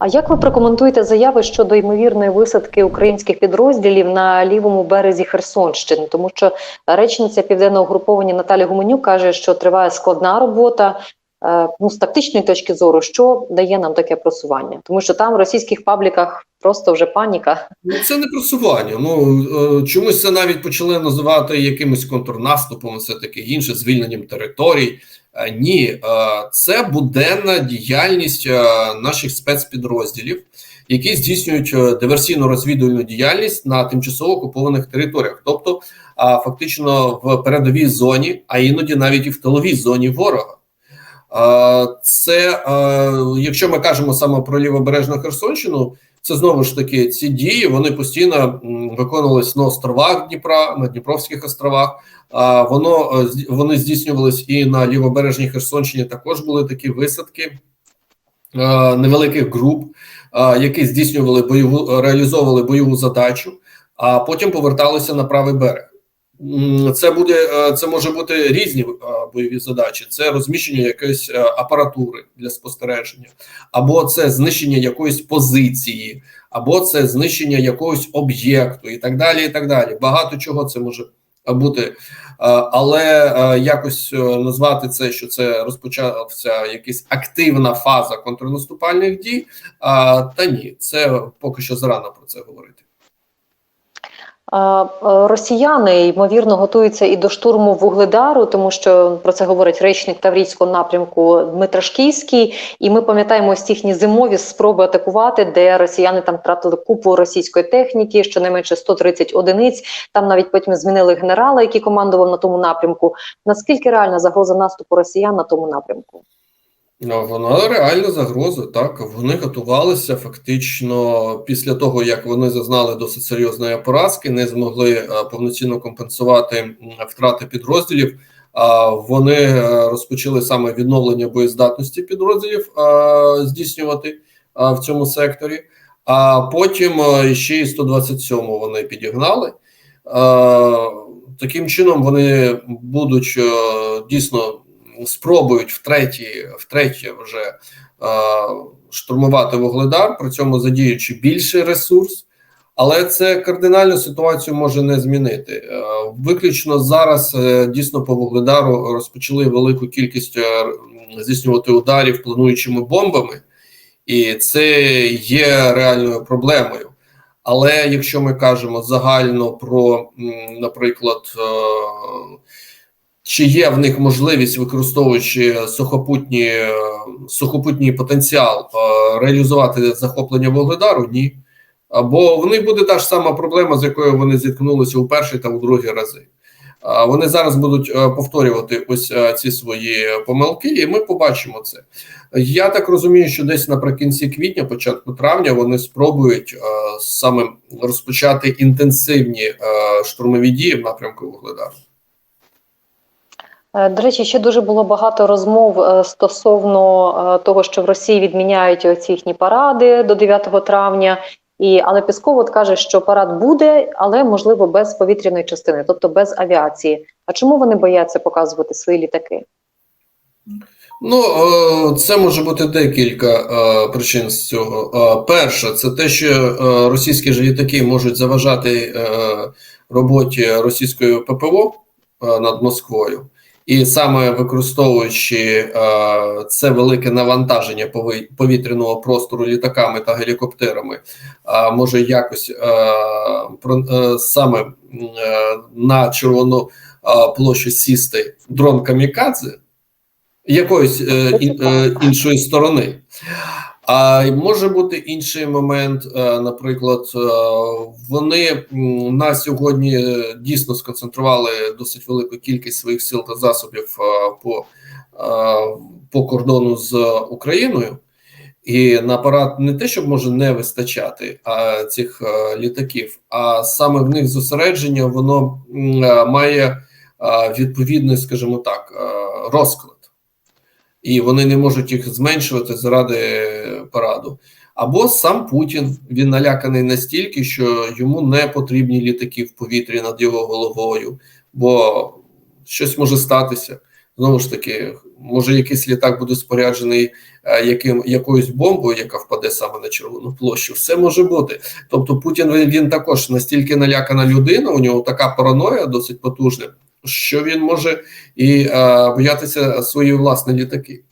А як ви прокоментуєте заяви щодо ймовірної висадки українських підрозділів на лівому березі Херсонщини? Тому що речниця південного угруповання Наталя Гуменюк каже, що триває складна робота. Е, Ну, з тактичної точки зору, що дає нам таке просування, тому що там в російських пабліках просто вже паніка. Ну, це не просування. Ну е, чомусь це навіть почали називати якимось контрнаступом, все таке інше, звільненням територій. Е, Ні, це буденна діяльність наших спецпідрозділів, які здійснюють е, диверсійно-розвідувальну діяльність на тимчасово окупованих територіях, тобто фактично в передовій зоні, а іноді навіть і в тиловій зоні ворога. Це якщо ми кажемо саме про лівобережну Херсонщину, це знову ж таки ці дії вони постійно м, виконувались на островах Дніпра, на Дніпровських островах. А воно е, вони здійснювались і на лівобережній Херсонщині. Також були такі висадки невеликих груп, які здійснювали бойову реалізовували бойову задачу, а потім поверталися на правий берег. Це буде е, це може бути різні е, бойові задачі. Це розміщення якоїсь е, апаратури для спостереження, або це знищення якоїсь позиції, або це знищення якогось об'єкту, і так далі. І так далі. Багато чого це може бути, але якось назвати це, що це розпочався якась активна фаза контрнаступальних дій. Та ні, це поки що зарано про це говорити. Е, Росіяни ймовірно готуються і до штурму Вугледару, тому що про це говорить речник Таврійського напрямку Дмитро Шкійський. І ми пам'ятаємо ось їхні зимові спроби атакувати, де росіяни там втратили купу російської техніки, щонайменше 130 одиниць. Там навіть потім змінили генерала, який командував на тому напрямку. Наскільки реальна загроза наступу росіян на тому напрямку? Вона реальна загроза. Так вони готувалися фактично після того, як вони зазнали досить серйозної поразки, не змогли е, повноцінно компенсувати втрати підрозділів. А вони е, розпочали саме відновлення боєздатності підрозділів е, здійснювати в цьому секторі. А потім ще й 127 вони підігнали. Таким чином вони будуть дійсно спробують втретє, втретє вже е, штурмувати Вугледар, при цьому задіючи більший ресурс, але це кардинальну ситуацію може не змінити. Е, виключно зараз е, дійсно по Вугледару розпочали велику кількість здійснювати ударів плануючими бомбами, і це є реальною проблемою. Але якщо ми кажемо загально про, наприклад, чи є в них можливість, використовуючи сухопутні, е, сухопутній потенціал, е, реалізувати захоплення Вугледару? Ні. Або в них буде та ж сама проблема, з якою вони зіткнулися у перший та у другий рази. Вони зараз будуть е, повторювати ось ці свої помилки, і ми побачимо це. Я так розумію, що десь наприкінці квітня, початку травня, вони спробують саме розпочати інтенсивні штурмові дії в напрямку Вугледару. Е, До речі, ще дуже було багато розмов е, стосовно е, того, що в Росії відміняють оці їхні паради до 9 травня. І але Пісков от каже, що парад буде, але можливо без повітряної частини, тобто без авіації. А чому вони бояться показувати свої літаки? Ну, це може бути декілька причин з цього. Перше, це те, що російські ж літаки можуть заважати роботі російської ППО над Москвою, і саме використовуючи е, це велике навантаження повітряного простору літаками та гелікоптерами, е, може якось е, саме на червону площу сісти дрон камікадзе якоїсь іншої сторони. А може бути інший момент, е, наприклад, е, вони на сьогодні е, дійсно сконцентрували досить велику кількість своїх сил та засобів по, по кордону з Україною. І на апарат не те, щоб може не вистачати а, цих літаків, а саме в них зосередження воно має відповідний, скажімо так, розклад і вони не можуть їх зменшувати заради параду. Або сам Путін він наляканий настільки, що йому не потрібні літаки в повітрі над його головою, бо щось може статися. Знову ж таки, може якийсь літак буде споряджений е, яким якоюсь бомбою, яка впаде саме на червону площу. Все може бути. Тобто, Путін він, він також настільки налякана людина, у нього така параноя досить потужна, що він може і е, боятися свої власні літаки.